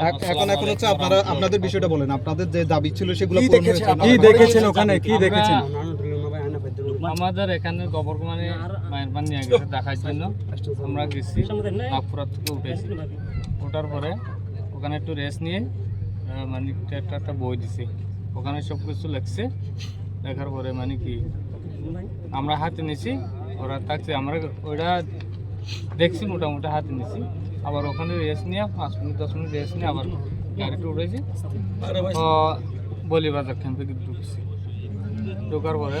এখ- এখন এখন হচ্ছে আপনারা আপনাদের বিষয়টা বলেন। আপনাদের যে দাবি ছিল সেগুলো কি দেখেছেন কি দেখেছেন ওখানে? কি দেখেছেন? আমাদের এখানে গোবর মানে মায়ের পান নিয়ে গেছে দেখার জন্য। আমরা গেছি নাগপুরা থেকে উঠেছি। ওঠার পরে ওখানে একটু রেস্ট নিয়ে মানে একটা একটা বই দিছে। ওখানে সব কিছু লেখছে। লেখার পরে মানে কি আমরা হাতে নিছি ওরা থাকছে। আমরা ওরা দেখছি মোটামুটি হাতে নিছি। আবার ওখানে রেস্ট নিয়ে পাঁচ মিনিট দশ মিনিট রেস্ট নিয়ে আবার গাড়িতে উঠেছি। বলিবাজার ক্যাম্পে ঢুকছি। ঢোকার পরে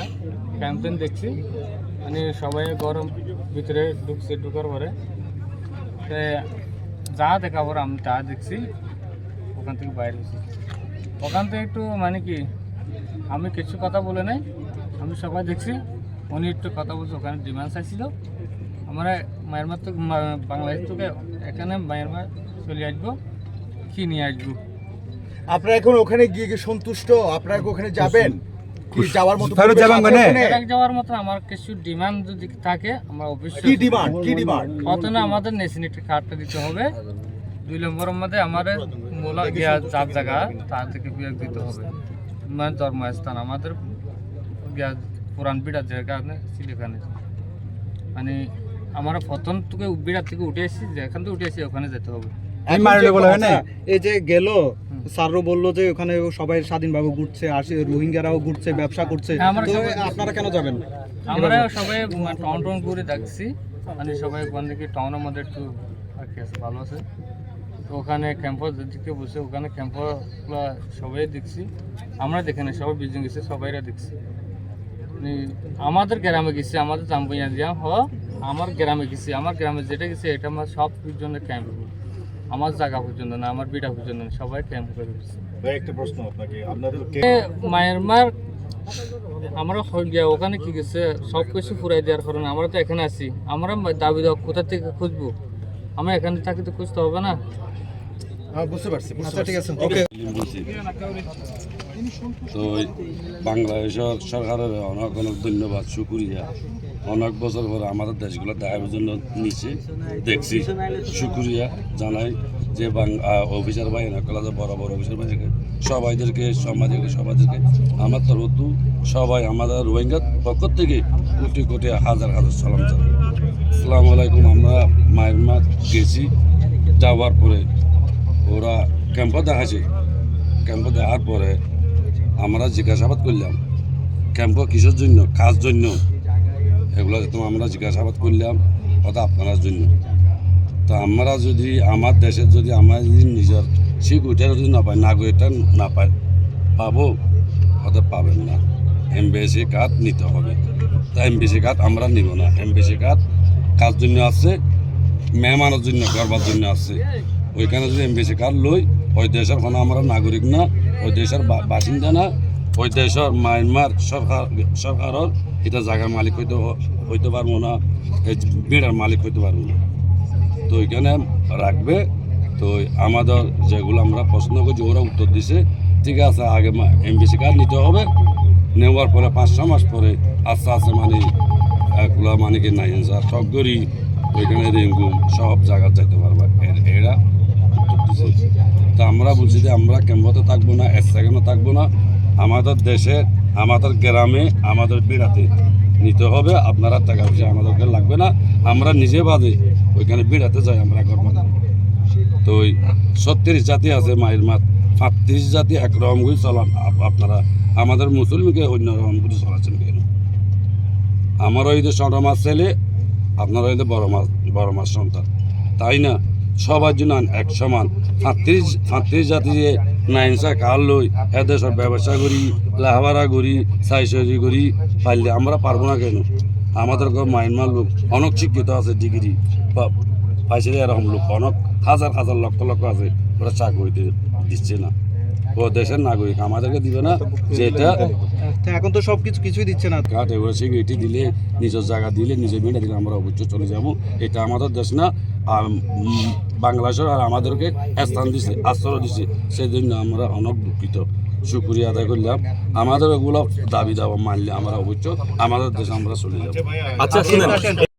ক্যাম্পেন দেখছি। মানে সবাই গরম ভিতরে ঢুকছে ঢোকার পরে। যা দেখা পরে আমি তা দেখছি। ওখান থেকে বাইরে হয়েছি। ওখান থেকে একটু মানে কি আমি কিছু কথা বলে নাই। আমি সবাই দেখছি। উনি একটু কথা বলছে ওখানে ডিমান্ড চাইছিল। আমরা মায়ের তো বাংলাদেশ থেকে এখানে মায়ের মা চলে আসব কি নিয়ে আসব? আপনারা এখন ওখানে গিয়ে কি সন্তুষ্ট? আপনারা ওখানে যাবেন? যাওয়ার মতো ফেরত যাবেন মানে? যাওয়ার মতো আমার কিছু ডিমান্ড যদি থাকে আমরা কি অবশ্যই ডিমান্ড কি ডিমান্ড প্রথমে আমাদের কার্ডটা দিতে হবে। দুই নম্বরের মধ্যে আমাদের মূলা গিয়া যার জায়গা তার থেকে বিয়োগ দিতে হবে। মানে ধর্মস্থান আমাদের গিয়া পুরান বিড়ার জায়গা মানে আমরা প্রথম থেকে বিড়ার থেকে উঠে এসেছি যেখান থেকে উঠে এসেছি ওখানে যেতে হবে। আমি মারলে বলা হয় না? এই যে গেল স্যারও বলল যে ওখানে সবাই স্বাধীনভাবে ঘুরছে আর রোহিঙ্গারাও ঘুরছে ব্যবসা করছে। হ্যাঁ, আপনারা কেন যাবেন? আমরা সবাই টাউন টাউন ঘুরে দেখছি মানে সবাই ওখান থেকে টাউনের মধ্যে একটু আর কি আছে ভালো আছে। তো ওখানে ক্যাম্পাস দিকে বসে ওখানে ক্যাম্পাসগুলো সবাই দেখছি আমরা দেখে না সবাই বিজন গেছে সবাইরা দেখছি। মানে আমাদের গ্রামে গেছি আমাদের জাম্পুইয়া দিয়া হ আমার গ্রামে গেছি আমার গ্রামে যেটা গেছি এটা আমার সব জন্য ক্যাম্প আমার জায়গা পর্যন্ত না আমার বিটা পর্যন্ত না সবাই ক্যাম্প করে গেছি। একটা প্রশ্ন আপনাকে আপনাদের মায়ানমার আমরা গিয়া ওখানে কি গেছে সব কিছু ফুরাই দেওয়ার কারণে আমরা তো এখানে আছি। আমরা দাবি দাও কোথা থেকে খুঁজবো? আমরা এখানে থাকি তো খুঁজতে হবে না। হ্যাঁ, বুঝতে পারছি আচ্ছা ঠিক আছে ওকে। তো এই বাংলাদেশের সরকারের অনেক অনেক ধন্যবাদ শুকুরিয়া। অনেক বছর পরে আমাদের দেশগুলো দেখার জন্য নিচে দেখছি। শুকুরিয়া জানাই যে অফিসার ভাই এনাকলা যে বড় বড় অফিসার ভাই সবাইদেরকে সমাজকে সবাইদেরকে আমার তরফ তো সবাই আমাদের রোহিঙ্গার পক্ষ থেকে কোটি কোটি হাজার হাজার সালাম জানাই। আসসালামু আলাইকুম, আমরা মায়ানমার গেছি। যাওয়ার পরে ওরা ক্যাম্পে দেখাছে ক্যাম্পে দেখার পরে আমরা জিজ্ঞাসাবাদ করলাম, ক্যাম্প কিসের জন্য? কাজ জন্য? এগুলো তো আমরা জিজ্ঞাসাবাদ করলাম, কথা আপনার জন্য। তো আমরা যদি আমার দেশের যদি আমরা যদি নিজের সিকিউরিটি যদি না পাই, নাগরিকটা না পাই, পাবো? হতে পাবেন না। এমবিএসি কার্ড নিতে হবে। তা এমবিসি কার্ড আমরা নিব না। এমবিসি কার্ড কাজ জন্য আছে? মেহমানের জন্য করবার জন্য আছে। ওইখানে যদি এমবিসি কার্ড লই, ওই দেশের কোনো আমরা নাগরিক না, ওই দেশের বাসিন্দা না ওই দেশের মায়ানমার সরকার সরকারের এটা জায়গার মালিক হইতে হইতে পারব না, এই বিড়ার মালিক হইতে পারব না। তো ওইখানে রাখবে, তো আমাদের যেগুলো আমরা প্রশ্ন করছি, ওরা উত্তর দিছে, ঠিক আছে, আগে এমবিসি কার্ড নিতে হবে, নেওয়ার পরে পাঁচ ছ মাস পরে আস্তে আস্তে মানে এগুলো মানে কি নাই ঠকগরি ওইখানে রেঙ্গুম সব জায়গা যাইতে পারবে। এরা উত্তর দিছে। তা আমরা বলছি যে আমরা ক্যাম্পতে থাকব না সেকেন্ডও থাকব না আমাদের দেশে, আমাদের গ্রামে, আমাদের বিড়াতে নিতে হবে। আপনারা টাকা পয়সা আমাদেরকে লাগবে না। আমরা নিজে বাদে ওইখানে বিড়াতে যাই, আমরা করব না তো ওই ছত্রিশ জাতি আছে মায়ের মাত। সাতত্রিশ জাতি একরকম করে চলান। আপনারা আমাদের মুসলিমকে অন্য রকম করে চলাচ্ছেন কেন? আমার ওই যে ছোট মাছ ছেলে, আপনার ওই বড় মাছ বড় মাছ সন্তান। তাই না? সবার জন্য এক সমান। সাতত্রিশ সাতত্রিশ জাতি যে নাইনসা কাল লই সব ব্যবসা করি লাহাবারা করি সাইসরি করি পারলে আমরা পারব না কেন? আমাদের ঘর মাইনমার লোক অনেক শিক্ষিত আছে ডিগ্রি বা পাইছে এরকম লোক অনেক হাজার হাজার লক্ষ লক্ষ আছে ওরা চাকরি দি- দিচ্ছে না। ও দেশের নাগরিক আমাদেরকে দিবে না যেটা এখন তো সবকিছু কিছুই দিচ্ছে না। কাঠ এবার সিকিউরিটি দিলে নিজের জায়গা দিলে নিজের মিডিয়া দিলে আমরা অবশ্যই চলে যাব। এটা আমাদের দেশ না আর সরকার আমাদেরকে স্থান দিছে, আশ্রয় দিছে। সেজন্য আমরা অনেক দুঃখিত। শুক্রিয়া আদায় করলাম। আমাদের ওগুলো দাবি দাবা মানলে আমরা অবশ্য আমাদের দেশে আমরা চলে যাব। আচ্ছা